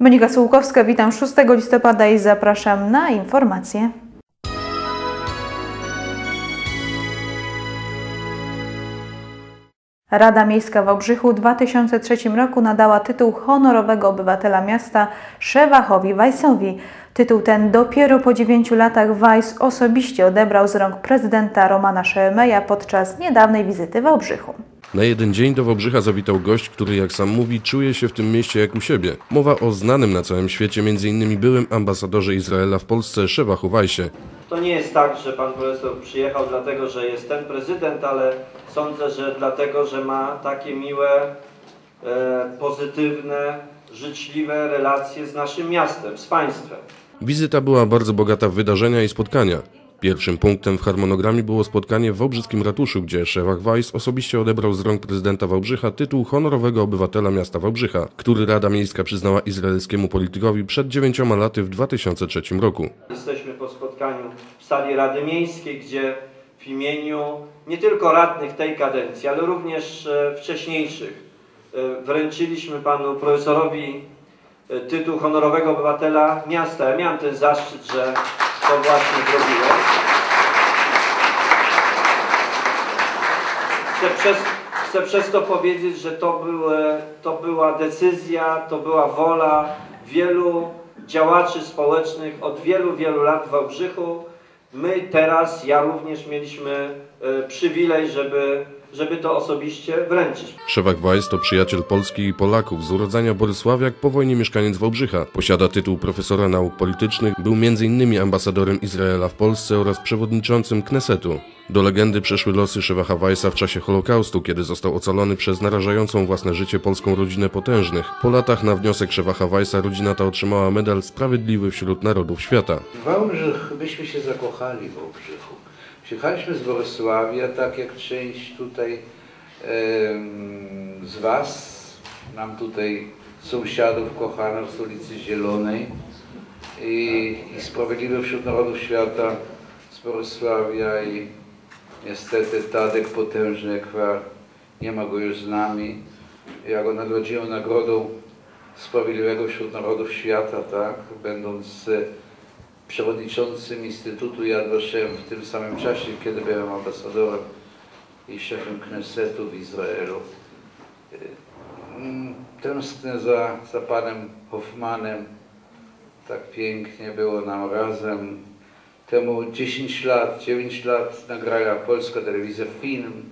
Monika Sułkowska, witam 6 listopada i zapraszam na informacje. Rada Miejska w Wałbrzychu w 2003 roku nadała tytuł honorowego obywatela miasta Szewachowi Wajsowi. Tytuł ten dopiero po 9 latach Wajs osobiście odebrał z rąk prezydenta Romana Szemeja podczas niedawnej wizyty w Wałbrzychu. Na jeden dzień do Wałbrzycha zawitał gość, który jak sam mówi czuje się w tym mieście jak u siebie. Mowa o znanym na całym świecie m.in. byłym ambasadorze Izraela w Polsce Szewachu Wajsie. To nie jest tak, że pan profesor przyjechał dlatego, że jest ten prezydent, ale sądzę, że dlatego, że ma takie miłe, e, pozytywne, życzliwe relacje z naszym miastem, z państwem. Wizyta była bardzo bogata w wydarzenia i spotkania. Pierwszym punktem w harmonogramie było spotkanie w Wałbrzyskim Ratuszu, gdzie Szewach Weiss osobiście odebrał z rąk prezydenta Wałbrzycha tytuł honorowego obywatela miasta Wałbrzycha, który Rada Miejska przyznała izraelskiemu politykowi przed dziewięcioma laty w 2003 roku. Jesteśmy po spotkaniu w sali Rady Miejskiej, gdzie w imieniu nie tylko radnych tej kadencji, ale również e, wcześniejszych e, wręczyliśmy panu profesorowi tytuł honorowego obywatela miasta. Ja miałem ten zaszczyt, że to właśnie zrobiłem. Chcę przez, chcę przez to powiedzieć, że to, były, to była decyzja, to była wola wielu działaczy społecznych od wielu, wielu lat w Wałbrzychu. My teraz, ja również mieliśmy e, przywilej, żeby, żeby to osobiście wręczyć. Szewak Weiss to przyjaciel Polski i Polaków z urodzenia Borysławiak, po wojnie mieszkaniec Wałbrzycha. Posiada tytuł profesora nauk politycznych, był m.in. ambasadorem Izraela w Polsce oraz przewodniczącym Knesetu. Do legendy przeszły losy Szewacha Weissa w czasie Holokaustu, kiedy został ocalony przez narażającą własne życie polską rodzinę potężnych. Po latach na wniosek Szewacha Weissa rodzina ta otrzymała medal Sprawiedliwy wśród Narodów Świata. Wałbrzych, myśmy się zakochali w Wałbrzychu. Przyjechaliśmy z Bolesławia, tak jak część tutaj z Was. Mam tutaj sąsiadów kochanych z ulicy Zielonej i, i Sprawiedliwy wśród Narodów Świata z Bolesławia i niestety Tadek Potężny Kwar, nie ma go już z nami. Ja go nagrodziłem nagrodą Sprawiedliwego wśród Narodów Świata, tak, będąc e, przewodniczącym Instytutu Yad Vashem w tym samym czasie, kiedy byłem ambasadorem i szefem Knesetu w Izraelu. Mm, Tęsknię za, za panem Hoffmanem. Tak pięknie było nam razem. Temu 10 lat, 9 lat nagrała polska telewizja film,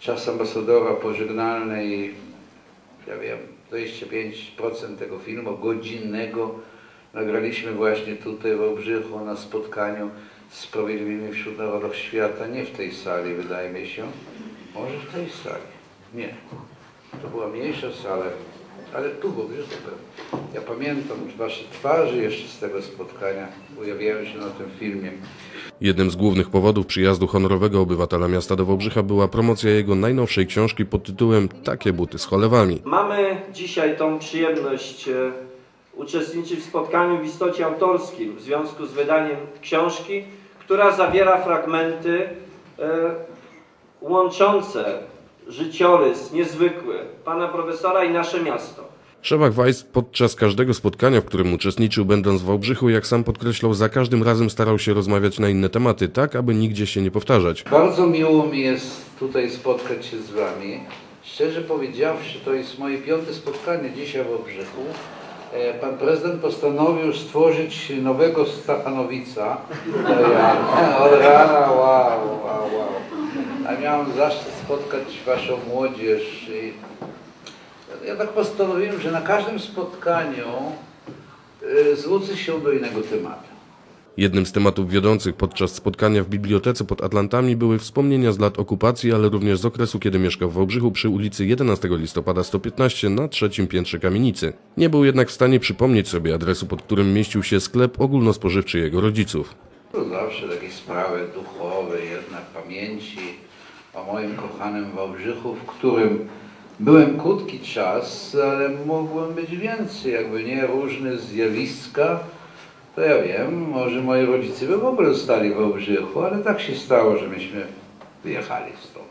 czas ambasadora pożegnalny i ja wiem, 25% tego filmu godzinnego nagraliśmy właśnie tutaj w Wałbrzychu na spotkaniu z Sprawiedliwymi wśród Narodów Świata, nie w tej sali wydaje mi się, może w tej sali, nie. To była mniejsza sala, ale tu w byłem. Ja pamiętam wasze twarze jeszcze z tego spotkania, pojawiają się na tym filmie. Jednym z głównych powodów przyjazdu honorowego obywatela miasta do Wałbrzycha była promocja jego najnowszej książki pod tytułem Takie buty z cholewami. Mamy dzisiaj tą przyjemność uczestniczyć w spotkaniu w istocie autorskim w związku z wydaniem książki, która zawiera fragmenty e, łączące życiorys niezwykły pana profesora i nasze miasto. Szewak Weiss podczas każdego spotkania, w którym uczestniczył, będąc w Wałbrzychu, jak sam podkreślał, za każdym razem starał się rozmawiać na inne tematy, tak aby nigdzie się nie powtarzać. Bardzo miło mi jest tutaj spotkać się z Wami. Szczerze powiedziawszy, to jest moje piąte spotkanie dzisiaj w Obrzychu. E, Pan prezydent postanowił stworzyć nowego Stachanowica. To ja, od rana, wow, wow, wow. A miałem zaszczyt spotkać Waszą młodzież. I ja tak postanowiłem, że na każdym spotkaniu e, zwrócę się do innego tematu. Jednym z tematów wiodących podczas spotkania w bibliotece pod Atlantami były wspomnienia z lat okupacji, ale również z okresu, kiedy mieszkał w Wałbrzychu przy ulicy 11 listopada 115 na trzecim piętrze kamienicy. Nie był jednak w stanie przypomnieć sobie adresu, pod którym mieścił się sklep ogólnospożywczy jego rodziców. Zawsze takie sprawy duchowe, jednak pamięci o moim kochanym Wałbrzychu, w którym byłem krótki czas, ale mogłem być więcej, jakby nie różne zjawiska. To ja wiem, może moi rodzice by w ogóle zostali w Wałbrzychu, ale tak się stało, że myśmy wyjechali stąd.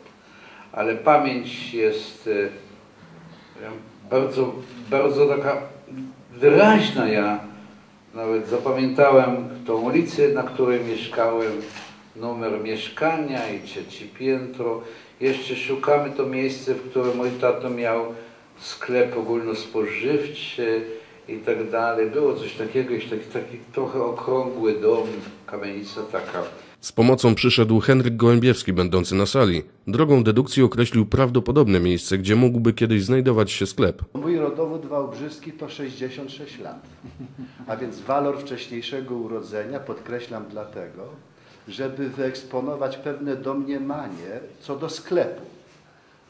Ale pamięć jest e, bardzo, bardzo taka wyraźna. Ja nawet zapamiętałem tą ulicę, na której mieszkałem, numer mieszkania i trzecie piętro. Jeszcze szukamy to miejsce, w którym mój tato miał sklep ogólnospożywczy i tak dalej. Było coś takiego, jeszcze taki, taki trochę okrągły dom, kamienica taka. Z pomocą przyszedł Henryk Gołębiewski, będący na sali. Drogą dedukcji określił prawdopodobne miejsce, gdzie mógłby kiedyś znajdować się sklep. Mój rodowód wałbrzyski to 66 lat, a więc walor wcześniejszego urodzenia podkreślam dlatego, żeby wyeksponować pewne domniemanie co do sklepu,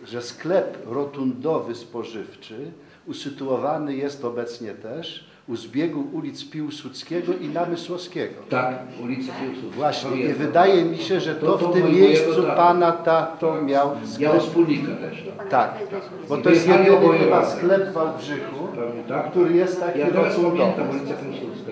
że sklep rotundowy spożywczy usytuowany jest obecnie też u zbiegu ulic Piłsudskiego i Namysłowskiego. Tak, ulica Piłsudska. Właśnie i wydaje mi się, że to w tym miejscu pana tato miał sklep. wspólnika też. Tak. Tak, bo to jest jedyny chyba sklep w Wałbrzychu, Tak. który jest taki Ja.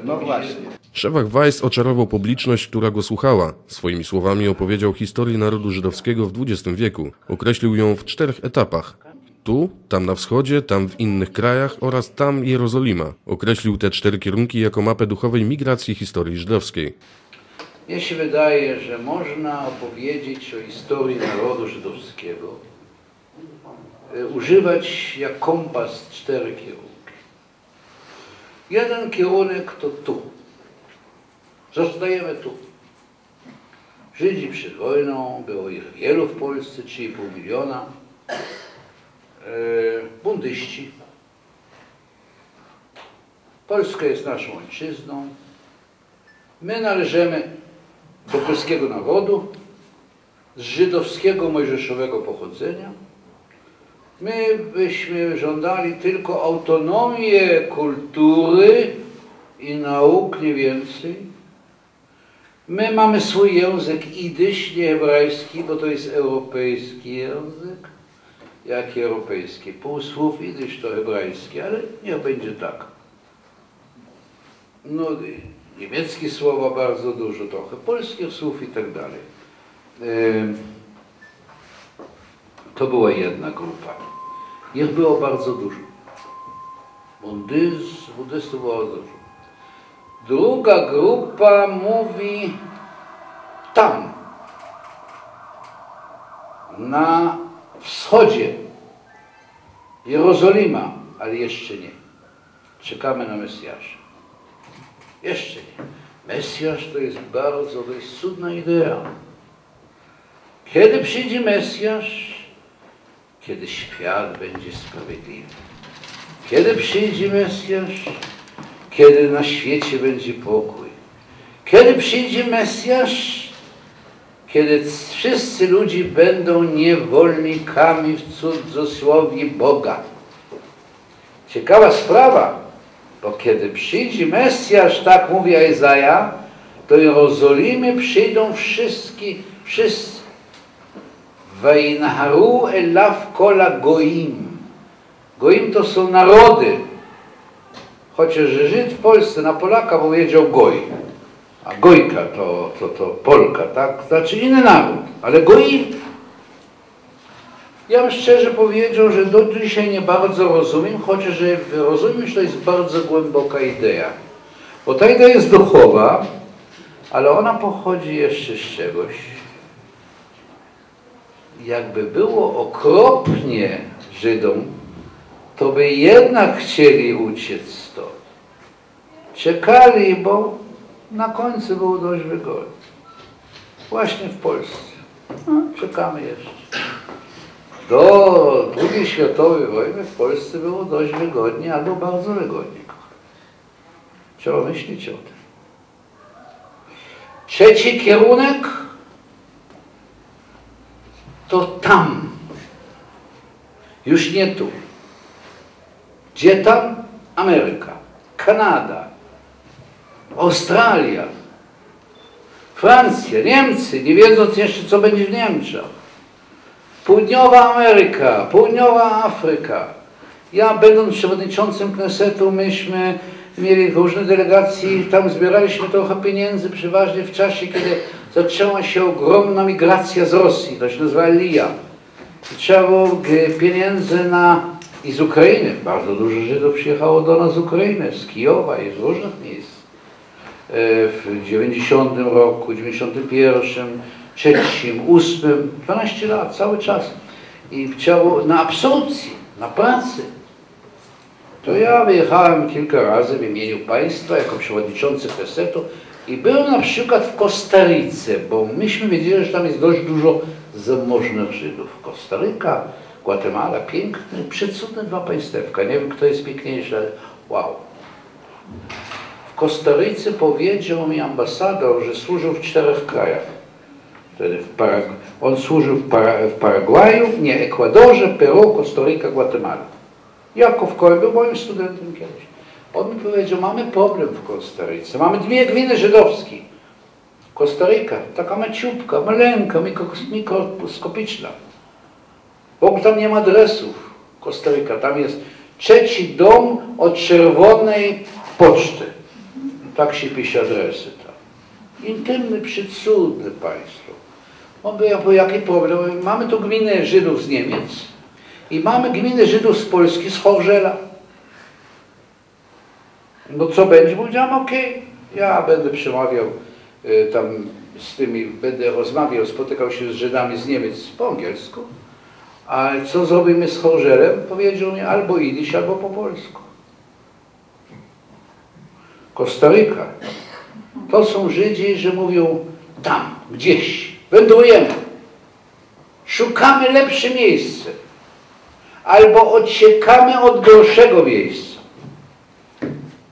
No właśnie. Szewach Weiss oczarował publiczność, która go słuchała. Swoimi słowami opowiedział historię narodu żydowskiego w XX wieku. Określił ją w czterech etapach. Tu, tam na wschodzie, tam w innych krajach oraz tam Jerozolima. Określił te cztery kierunki jako mapę duchowej migracji historii żydowskiej. Mnie się wydaje, że można opowiedzieć o historii narodu żydowskiego, e, używać jak kompas cztery kierunki. Jeden kierunek to tu. Zostajemy tu. Żydzi przed wojną, było ich wielu w Polsce, 3,5 miliona. E, bundyści. Polska jest naszą ojczyzną. My należymy do polskiego narodu, z żydowskiego mojżeszowego pochodzenia. My byśmy żądali tylko autonomię kultury i nauk, nie więcej. My mamy swój język idysz, nie hebrajski, bo to jest europejski język. Jaki europejski? Pół słów idysz to hebrajski, ale niech będzie tak. No, niemieckie słowa bardzo dużo, trochę polskich słów i tak dalej. To była jedna grupa. Ich było bardzo dużo. Buddys, buddystów było dużo. Druga grupa mówi tam, na wschodzie, Jerozolima, ale jeszcze nie. Czekamy na Mesjasza. Jeszcze nie. Mesjasz to jest bardzo, to jest cudna idea. Kiedy przyjdzie Mesjasz? Kiedy świat będzie sprawiedliwy. Kiedy przyjdzie Mesjasz? Kiedy na świecie będzie pokój. Kiedy przyjdzie Mesjasz? Kiedy wszyscy ludzie będą niewolnikami w cudzysłowie Boga. Ciekawa sprawa. Bo kiedy przyjdzie Mesjasz, tak mówi Izaja, do Jerozolimy przyjdą wszystkie, wszyscy. Weinharu elav kola goim. Goim to są narody. Chociaż Żyd w Polsce na Polaka powiedział goj. A gojka to, to, to Polka, tak? Znaczy inny naród. Ale goim ja bym szczerze powiedział, że do dzisiaj nie bardzo rozumiem, chociaż rozumiem, że to jest bardzo głęboka idea. Bo ta idea jest duchowa, ale ona pochodzi jeszcze z czegoś. Jakby było okropnie Żydom, to by jednak chcieli uciec stąd. Czekali, bo na końcu było dość wygodnie. Właśnie w Polsce. No, czekamy jeszcze. Do II światowej wojny w Polsce było dość wygodnie, albo bardzo wygodnie. Trzeba myśleć o tym. Trzeci kierunek to tam. Już nie tu. Gdzie tam? Ameryka, Kanada, Australia, Francja, Niemcy, nie wiedząc jeszcze co będzie w Niemczech. Południowa Ameryka, Południowa Afryka. Ja będąc przewodniczącym Knesetu, myśmy mieli różne delegacje tam zbieraliśmy trochę pieniędzy, przeważnie w czasie, kiedy zaczęła się ogromna migracja z Rosji, to się nazywa LIA. Trzeba było pieniędzy na i z Ukrainy. Bardzo dużo Żydów przyjechało do nas z Ukrainy, z Kijowa i z różnych miejsc. E, W 90 roku, 91, 3, 8, 12 lat, cały czas. I chciało na absolucji, na pracy. To ja wyjechałem kilka razy w imieniu państwa jako przewodniczący Knesetu i byłem na przykład w Kostaryce, bo myśmy wiedzieli, że tam jest dość dużo zamożnych Żydów. Kostaryka, Gwatemala, piękne, przecudne dwa państewka. Nie wiem, kto jest piękniejszy, ale wow. W Kostaryce powiedział mi ambasador, że służył w czterech krajach. Wtedy w Parag... On służył w, Para... w Paragwaju, nie, Ekwadorze, Peru, Kostaryka, Gwatemala. Jakow był moim studentem kiedyś. On mi powiedział, mamy problem w Kostaryce. Mamy dwie gminy żydowskie. Kostaryka, taka maciupka, maleńka, mikro- mikroskopiczna. W ogóle tam nie ma adresów. Kostaryka, tam jest trzeci dom od czerwonej poczty. Tak się pisze adresy tam. Intymny, przecudny państwo. Powiedział, jaki problem? Mamy tu gminę Żydów z Niemiec i mamy gminę Żydów z Polski, z Chorzela. No co będzie? Powiedziałem, okej, ja będę przemawiał y, tam z tymi, będę rozmawiał, spotykał się z Żydami z Niemiec po angielsku. A co zrobimy z Chorzelem? Powiedział mi albo idyś, albo po polsku. Kostaryka. To są Żydzi, że mówią tam, gdzieś, wędrujemy. Szukamy lepsze miejsce. Albo odsiekamy od gorszego miejsca.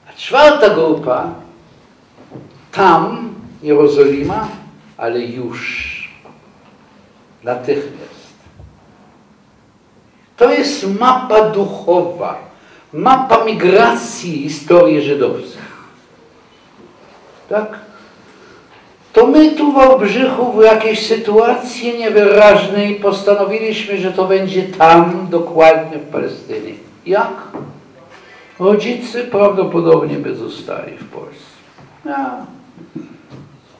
A czwarta grupa, tam, Jerozolima, ale już. Natychmiast. To jest mapa duchowa, mapa migracji historii żydowskiej. Tak? To my tu w Wałbrzychu w jakiejś sytuacji niewyraźnej postanowiliśmy, że to będzie tam, dokładnie w Palestynie. Jak? Rodzice prawdopodobnie by zostali w Polsce. Ja,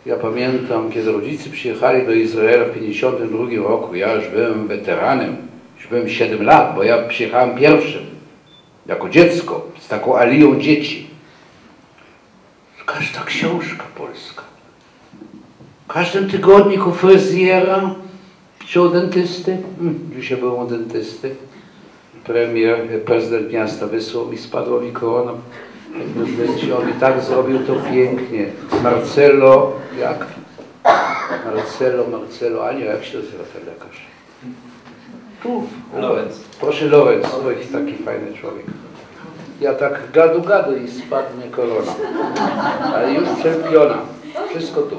ja pamiętam, kiedy rodzice przyjechali do Izraela w 1952 roku, ja już byłem weteranem, już byłem 7 lat, bo ja przyjechałem pierwszym, jako dziecko, z taką alią dzieci. Każda książka polska. W każdym tygodniku fryzjera czy u dentysty. Hmm, dzisiaj byłem u dentysty. Premier, prezydent miasta wysłał mi, spadła mi korona. On i tak zrobił to pięknie. Marcelo, jak? Marcelo, Marcelo, Ania, jak się nazywa ten lekarz? Tu. Lorenz. Proszę Lorenz, taki fajny człowiek. Ja tak gadu gadu i spadnie korona. Ale już przepiona. Wszystko tu.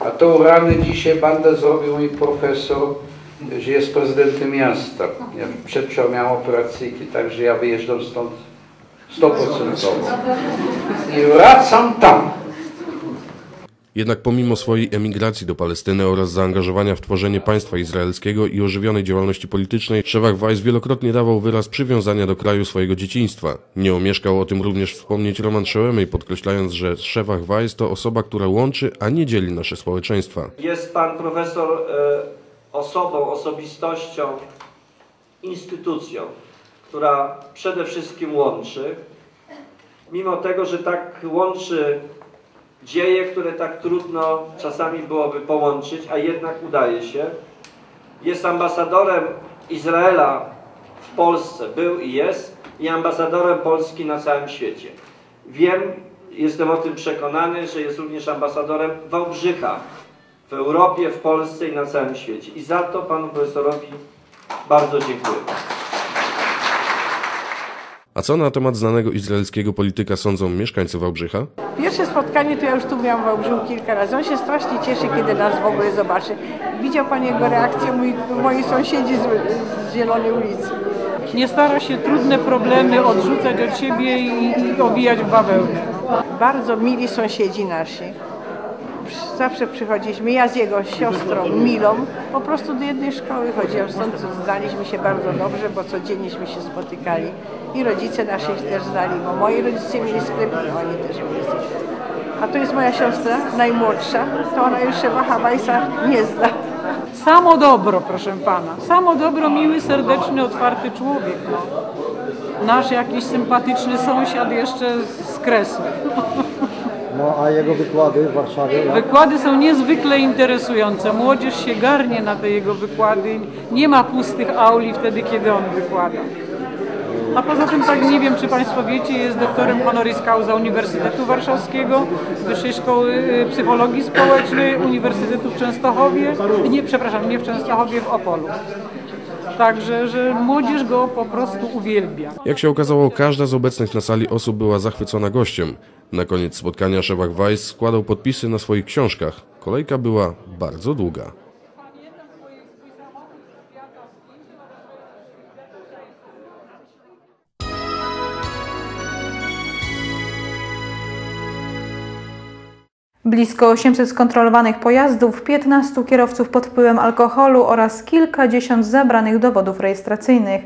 A tą ranę dzisiaj banda zrobił mi profesor, że jest prezydentem miasta. Ja przedwczoraj miałem operacyjki, także ja wyjeżdżam stąd 100%. I wracam tam. Jednak pomimo swojej emigracji do Palestyny oraz zaangażowania w tworzenie państwa izraelskiego i ożywionej działalności politycznej, Szewach Weiss wielokrotnie dawał wyraz przywiązania do kraju swojego dzieciństwa. Nie omieszkał o tym również wspomnieć Roman Szełemej, podkreślając, że Szewach Weiss to osoba, która łączy, a nie dzieli nasze społeczeństwa. Jest pan profesor e, osobą, osobistością, instytucją, która przede wszystkim łączy, mimo tego, że tak łączy dzieje, które tak trudno czasami byłoby połączyć, a jednak udaje się. Jest ambasadorem Izraela w Polsce, był i jest, i ambasadorem Polski na całym świecie. Wiem, jestem o tym przekonany, że jest również ambasadorem Wałbrzycha w Europie, w Polsce i na całym świecie. I za to panu profesorowi bardzo dziękuję. A co na temat znanego izraelskiego polityka sądzą mieszkańcy Wałbrzycha? Pierwsze spotkanie to ja już tu miałam w Wałbrzychu kilka razy. On się strasznie cieszy, kiedy nas w ogóle zobaczy. Widział Pan jego reakcję, mój, moi sąsiedzi z, z Zielonej ulicy. Nie stara się trudne problemy odrzucać od siebie i, i owijać w bawełnę. Bardzo mili sąsiedzi nasi. Zawsze przychodziliśmy, ja z jego siostrą Milą, po prostu do jednej szkoły chodziłam, stąd znaliśmy się bardzo dobrze, bo codziennieśmy się spotykali. I rodzice nasi też znali, bo moi rodzice mieli sklep oni też mieli sklep. A to jest moja siostra, najmłodsza, to ona już się Wachawajsa nie zna. Samo dobro, proszę pana. Samo dobro, miły, serdeczny, otwarty człowiek. No. nasz jakiś sympatyczny sąsiad jeszcze z kresu. No a jego wykłady w Warszawie? jak? Wykłady są niezwykle interesujące. Młodzież się garnie na te jego wykłady. Nie ma pustych auli wtedy, kiedy on wykłada. A poza tym, tak nie wiem, czy Państwo wiecie, jest doktorem honoris causa Uniwersytetu Warszawskiego, Wyższej Szkoły y, Psychologii Społecznej, Uniwersytetu w Częstochowie, nie, przepraszam, nie w Częstochowie, w Opolu. Także, że młodzież go po prostu uwielbia. Jak się okazało, każda z obecnych na sali osób była zachwycona gościem. Na koniec spotkania Szewach Weiss składał podpisy na swoich książkach. Kolejka była bardzo długa. Blisko 800 skontrolowanych pojazdów, 15 kierowców pod wpływem alkoholu oraz kilkadziesiąt zebranych dowodów rejestracyjnych.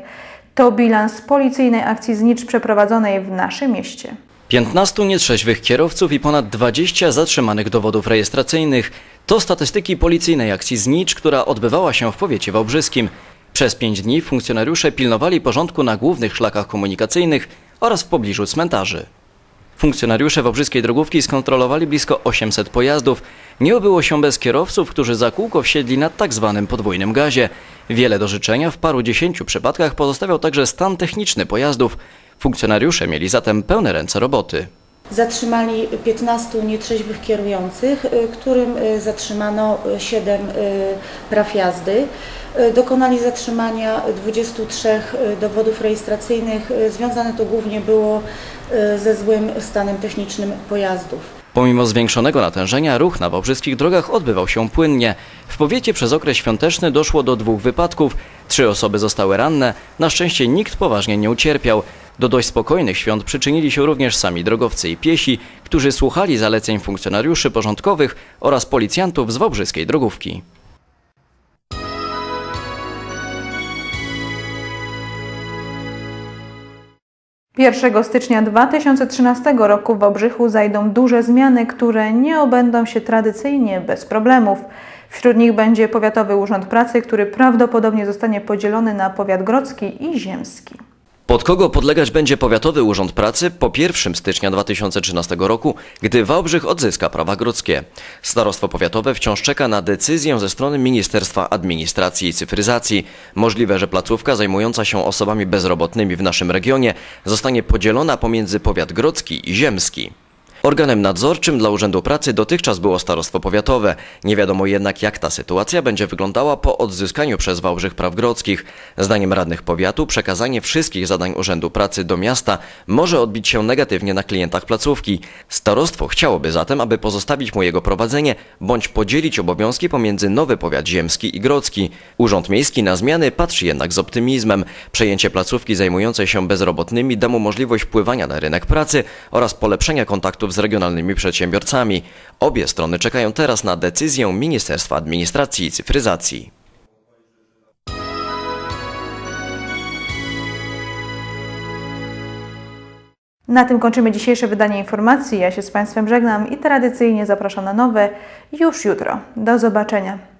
To bilans policyjnej akcji znicz przeprowadzonej w naszym mieście. 15 nietrzeźwych kierowców i ponad 20 zatrzymanych dowodów rejestracyjnych to statystyki policyjnej akcji Znicz, która odbywała się w powiecie wałbrzyskim. Przez pięć dni funkcjonariusze pilnowali porządku na głównych szlakach komunikacyjnych oraz w pobliżu cmentarzy. Funkcjonariusze Wałbrzyskiej Drogówki skontrolowali blisko 800 pojazdów. Nie obyło się bez kierowców, którzy za kółko wsiedli na tak zwanym podwójnym gazie. Wiele do życzenia w paru dziesięciu przypadkach pozostawiał także stan techniczny pojazdów. Funkcjonariusze mieli zatem pełne ręce roboty. Zatrzymali 15 nietrzeźwych kierujących, y, którym y, zatrzymano 7 praw jazdy. Y, Dokonali zatrzymania 23 dowodów rejestracyjnych. Y, Związane to głównie było y, ze złym stanem technicznym pojazdów. Pomimo zwiększonego natężenia, ruch na wałbrzyskich drogach odbywał się płynnie. W powiecie przez okres świąteczny doszło do dwóch wypadków. Trzy osoby zostały ranne. Na szczęście nikt poważnie nie ucierpiał. Do dość spokojnych świąt przyczynili się również sami drogowcy i piesi, którzy słuchali zaleceń funkcjonariuszy porządkowych oraz policjantów z wałbrzyskiej drogówki. 1 stycznia 2013 roku w Wałbrzychu zajdą duże zmiany, które nie obędą się tradycyjnie bez problemów. Wśród nich będzie Powiatowy Urząd Pracy, który prawdopodobnie zostanie podzielony na powiat grodzki i ziemski. Pod kogo podlegać będzie Powiatowy Urząd Pracy po 1 stycznia 2013 roku, gdy Wałbrzych odzyska prawa grodzkie? Starostwo Powiatowe wciąż czeka na decyzję ze strony Ministerstwa Administracji i Cyfryzacji. Możliwe, że placówka zajmująca się osobami bezrobotnymi w naszym regionie zostanie podzielona pomiędzy powiat grodzki i ziemski. Organem nadzorczym dla Urzędu Pracy dotychczas było Starostwo Powiatowe. Nie wiadomo jednak, jak ta sytuacja będzie wyglądała po odzyskaniu przez Wałbrzych praw grodzkich. Zdaniem radnych powiatu przekazanie wszystkich zadań Urzędu Pracy do miasta może odbić się negatywnie na klientach placówki. Starostwo chciałoby zatem, aby pozostawić mu jego prowadzenie bądź podzielić obowiązki pomiędzy nowy powiat ziemski i grodzki. Urząd Miejski na zmiany patrzy jednak z optymizmem. Przejęcie placówki zajmującej się bezrobotnymi da mu możliwość wpływania na rynek pracy oraz polepszenia kontaktów z regionalnymi przedsiębiorcami. Obie strony czekają teraz na decyzję Ministerstwa Administracji i Cyfryzacji. Na tym kończymy dzisiejsze wydanie informacji. Ja się z Państwem żegnam i tradycyjnie zapraszam na nowe już jutro. Do zobaczenia.